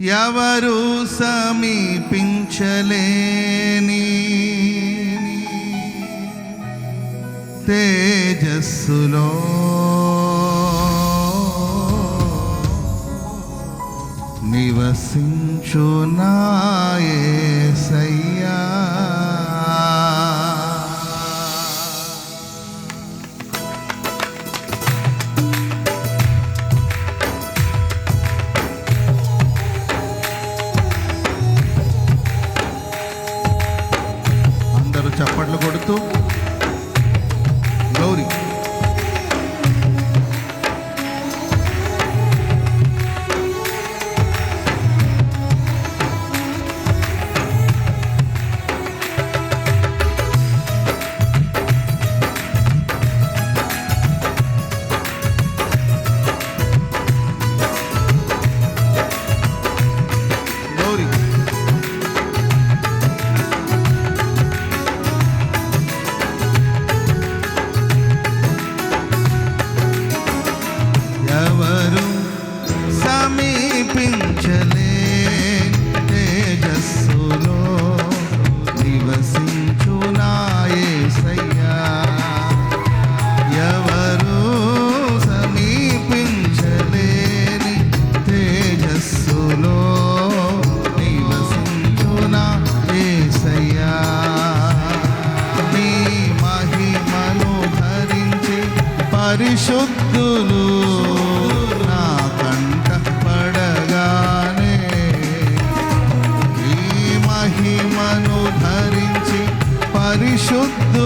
ఎవరు సమీపించలేని తేజస్సులో. నివసించు నాయసై చప్పట్లు కొడుతూ గౌరీ পরিশুদ্ধ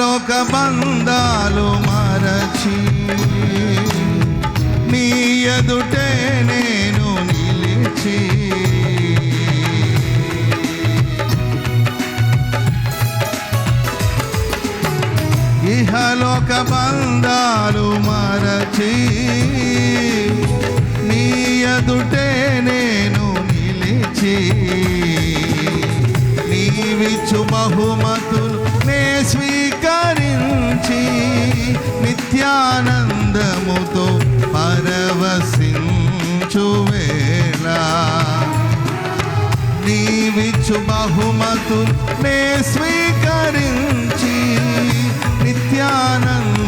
లోక బందాలు మరచి నీ ఎదుటే నేను నిలిచి. ఇహలోక బందాలు మరచి ఇచ్చు బహుమతు నే స్వీకరించి నిత్యానంద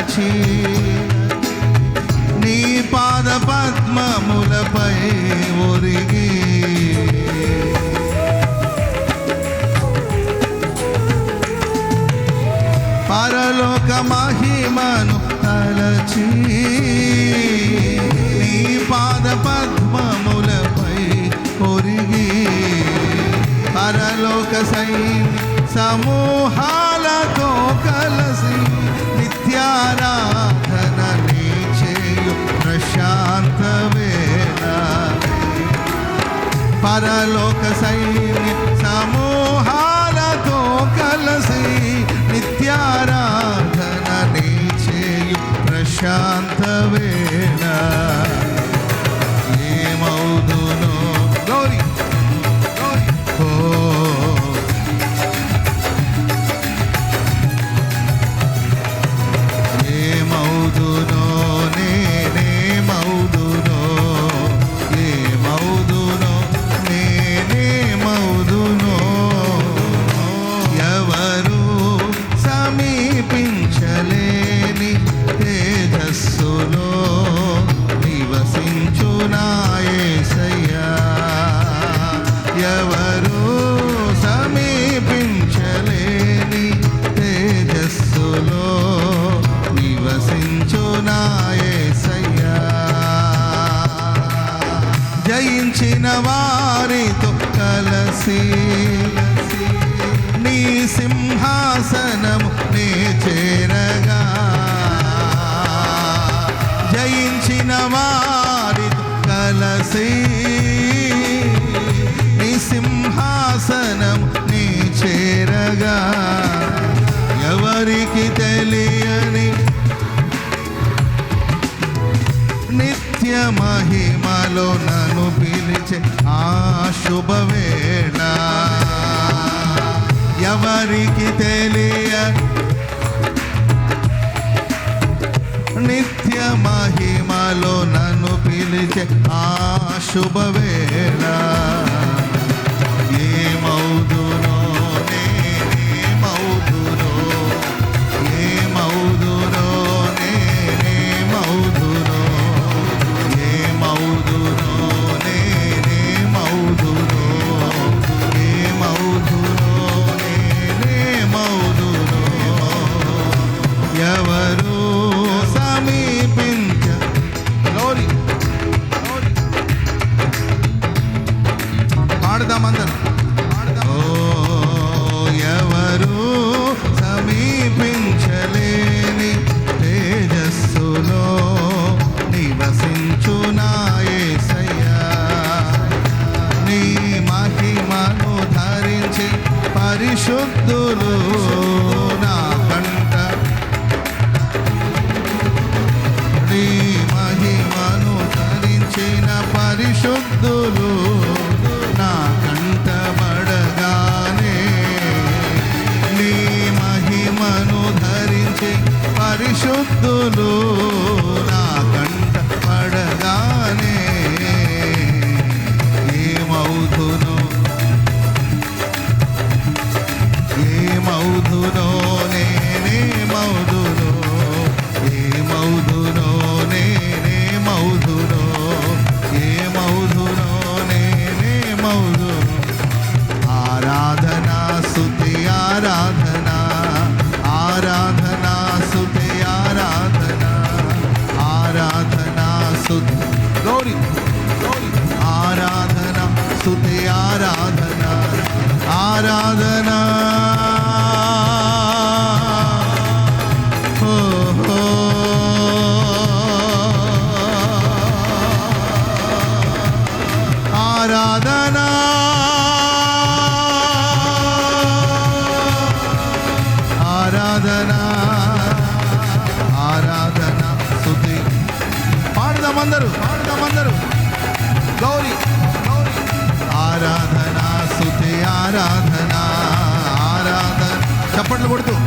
పరలోక నీ పాద పద్మములపై ఒరిగి. పరలోక మహిమను తలచి నీ పాద పద్మములపై ఒరిగి. పరలోక సై సమూహాలతో కల నిత్యారాధన నీ చేయు ప్రశాంత వేళ పరలోక సైన్య సమూహాలతో కలసి నిత్యారాధన నీ చేయు ప్రశాంత సమీపించలేని తేజస్సులో నివసించునాయసయ్యా ఎవరు సమీపించలేని తేజస్సులో నివసించునాయసయ్యా జయించిన వారితో కలసి కలసి నీ సింహాసనం నీ చేరగా ఎవరికి తెలియని నిత్య మహిమలో నన్ను పిలిచే ఆ శుభవేళ ఎవరికి తెలియ ఆ శుభవేళ মধুর ఆరాధనా. ఆరాధనా. ఆరాధన స్తుతి. పాడదాం అందరూ గౌరీ గౌరీ. ఆరాధన స్తుతి ఆరాధన ఆరాధన చప్పట్లు కొడుతూ.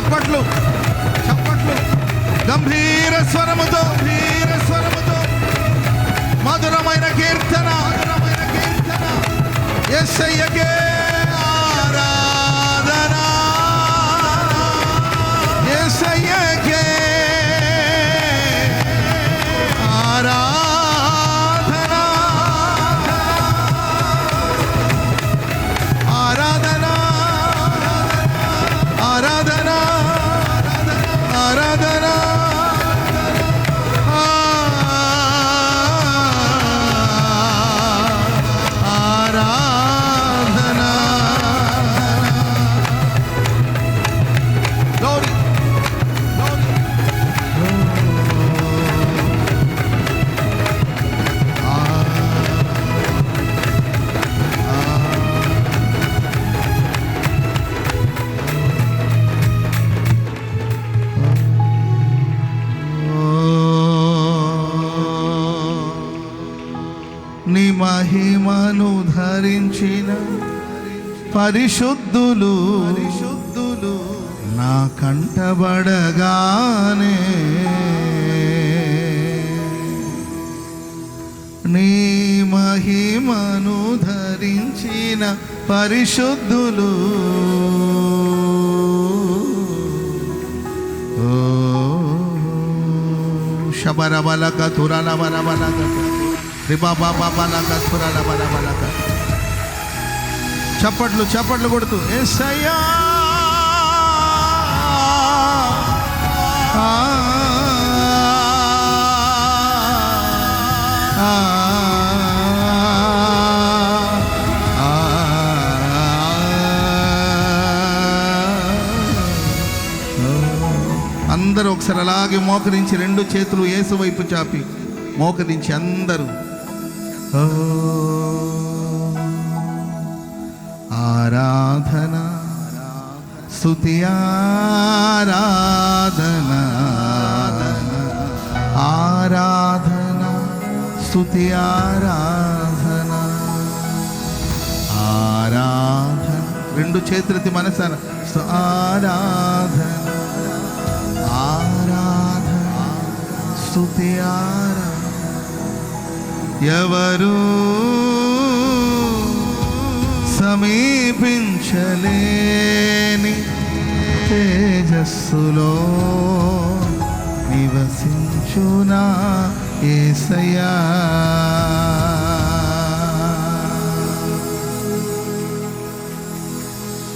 చప్పట్లు చప్పట్లు. గంభీర స్వరముతో గంభీర స్వరముతో. మధురమైన కీర్తన మధురమైన కీర్తన. యేసయ్యకే ఆరాధన. యేసయ్యకే మహిమను ధరించిన పరిశుద్ధులు పరిశుద్ధులు నా కంటబడగానే. నీ మహిమను ధరించిన పరిశుద్ధులు. ఓ శబరబలక తురలబలబలక తురలబలబలక చప్పట్లు చప్పట్లు కొడుతూ ఎస్సయ్యా అందరూ ఒకసారి అలాగే మోకరించి రెండు చేతులు ఏసు వైపు చాపి మోకరించి అందరూ ఆరాధన స్తుతి ఆరాధన ఆరాధన స్తుతి ఆరాధన ఆరాధన. రెండు చేతులతి మనసాన ఆరాధన ఆరాధన స్తుతి ఆరాధన ఎవరు సమీపించలేని తేజస్సులో నివసించునా ఏసయా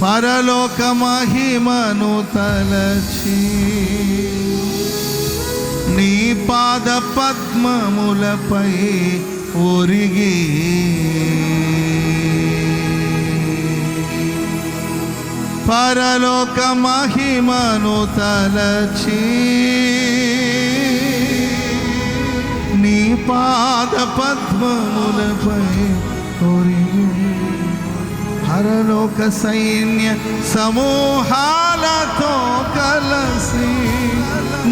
పరలోక మహిమను తలచి నీ పాద పద్మములపై ఒరిగి పరలోక మహిమను తలచి నీ పాద పద్మములపై ఒరిగి పరలోక సైన్య సమూహాలతో కలసి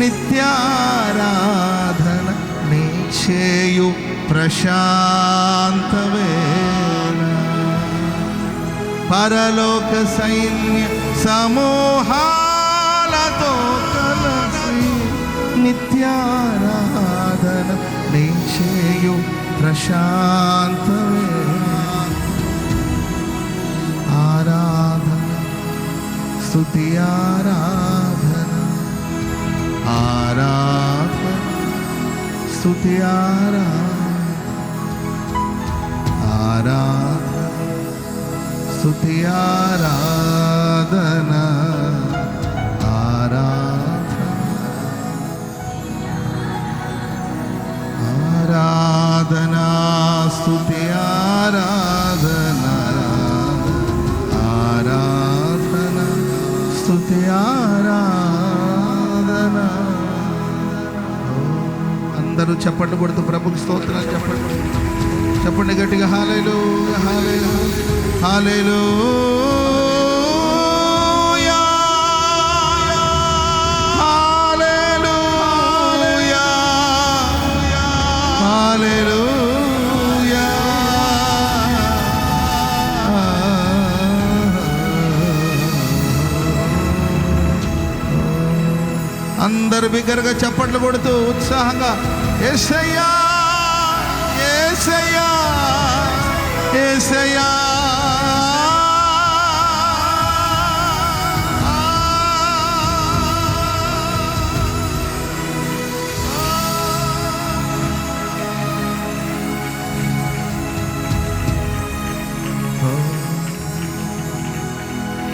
నిత్యారాధన నీ చేయు ప్రశాంతవేళ పరలోక సైన్య సమూహాలతో కలసి నిత్యారాధన నిచేయు ప్రశాంతవేళ ఆరాధన స్థుతి ఆరాధన ఆరాధన స్థుతి ఆరాధన. ఆరాధన స్తుతి ఆరాధన ఆరాధన. ఆరాధనా స్తుతి ఆరాధన ఆరాధన స్తుతి ఆరాధన. ఓ, అందరూ చప్పట్లు కొడుతూ ప్రభుకి స్తోత్రాలు చెప్పండి చెప్పండి గట్టిగా హాలేలు హాలేలు హాలేలు అందరు బిగ్గరగా చప్పట్లు కొడుతూ ఉత్సాహంగా ఏసయ్యా! ఏసయ్యా ఏసయ్యా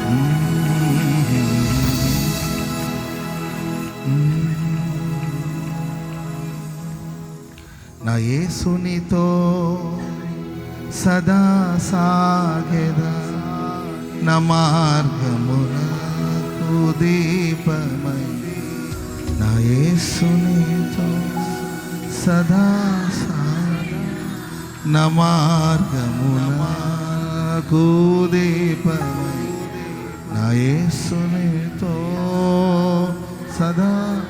నా యేసునితో సదా సాగెద. నా మార్గమునకు దీపమై. నా యేసునితో సదా సాగెద. నా మార్గమునకు దీపమై. నా యేసునితో సదా